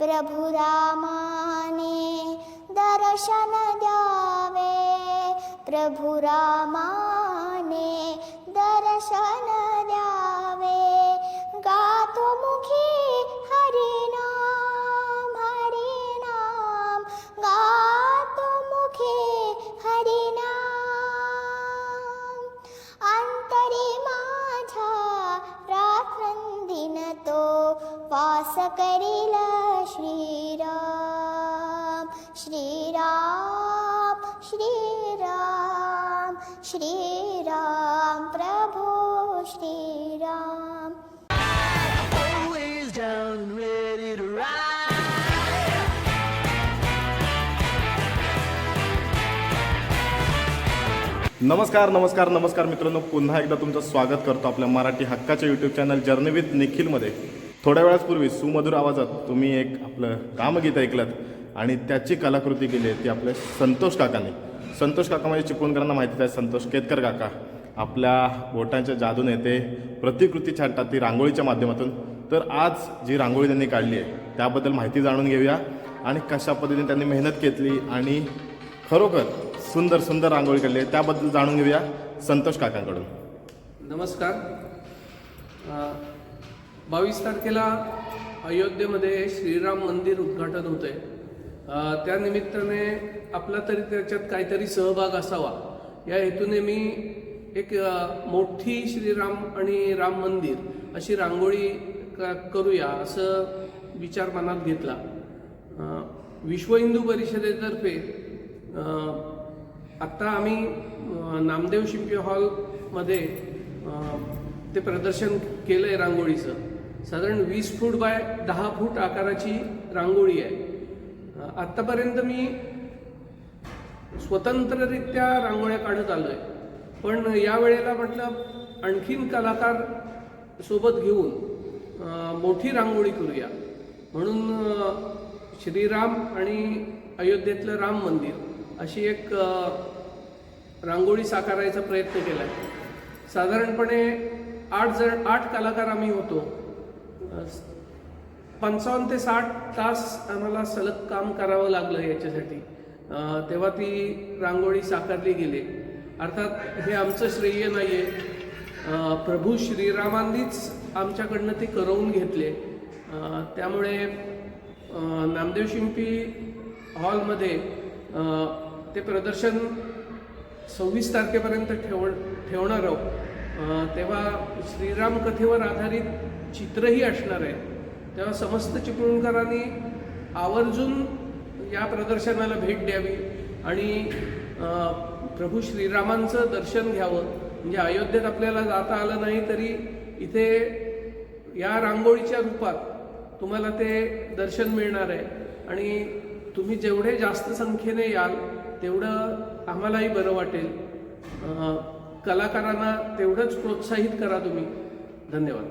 प्रभुरामाने दर्शन द्यावे प्रभुरामाने दर्शन द्यावे गातु मुखे हरिनाम हरिणां गातु मुखे हरिणा अन्तरि माझा रात्रन्दिनतो तु वासकरील श्रीराम श्रीराम श्रीराम श्रीराम प्रभु Shriram. Always down and ready to ride. नमस्कार नमस्कार नमस्कार मित्रांनो. पुन्हा एकदा तुमचं स्वागत करतो आपल्या मराठी हक्काच्या यूट्यूब चॅनल जर्नी विथ निखिलमध्ये थोड्या वेळापूर्वी सुमधुर आवाजात तुम्ही एक आपलं कामगीत ऐकलं आणि त्याची कलाकृती केली आहे ती आपल्या संतोष काकाने. संतोष काका म्हणजे चिपळूणकरांना माहितीच आहे संतोष केतकर काका. आपल्या बोटांच्या जादूने ते प्रतिकृती छाटतात ती रांगोळीच्या माध्यमातून. तर आज जी रांगोळी त्यांनी काढली आहे त्याबद्दल माहिती जाणून घेऊया आणि कशा पद्धतीने त्यांनी मेहनत घेतली आणि खरोखर सुंदर सुंदर रांगोळी काढली आहे त्याबद्दल जाणून घेऊया संतोष काकांकडून. नमस्कार. बावीस तारखेला अयोध्येमध्ये श्रीराम मंदिर उद्घाटन होतं आहे त्यानिमित्ताने आपला तरी त्याच्यात काहीतरी सहभाग असावा. या हेतूने मी एक मोठी श्रीराम आणि राम मंदिर अशी रांगोळी क- करूया असं विचार मनात घेतला. विश्व हिंदू परिषदेतर्फे आत्ता आम्ही नामदेव शिंपी हॉलमध्ये ते प्रदर्शन केलं आहे रांगोळीचं. साधारण वीस फूट बाय दहा फूट आकाराची रांगोळी आहे. आत्तापर्यंत मी स्वतंत्ररित्या रांगोळ्या काढत आलो आहे पण या वेळेला म्हटलं आणखीन कलाकार सोबत घेऊन मोठी रांगोळी करूया. म्हणून श्रीराम आणि अयोध्येतलं राम मंदिर अशी एक रांगोळी साकारायचा प्रयत्न केला आहे साधारणपणे आठ जण आठ कलाकार आम्ही होतो. पंचावन्न ते साठ तास आम्हाला सलग काम करावं लागलं याच्यासाठी. तेव्हा ती रांगोळी साकारली गेली. अर्थात हे आमचं श्रेय नाही आहे प्रभू श्रीरामांनीच आमच्याकडनं ते करवून घेतले. त्यामुळे नामदेव शिंपी हॉलमध्ये ते प्रदर्शन सव्वीस तारखेपर्यंत ठेव ठेवणार आहोत. तेव्हा श्रीराम कथेवर आधारित चित्रही असणार आहे. तेव्हा समस्त चिपळूणकरांनी आवर्जून या प्रदर्शनाला भेट द्यावी आणि प्रभू श्रीरामांचं दर्शन घ्यावं. म्हणजे अयोध्येत आपल्याला जाता आलं नाही तरी इथे या रांगोळीच्या रूपात तुम्हाला ते दर्शन मिळणार आहे. आणि तुम्ही जेवढे जास्त संख्येने याल तेवढं आम्हालाही बरं वाटेल. कलाकारांना तेवढंच प्रोत्साहित करा तुम्ही. धन्यवाद.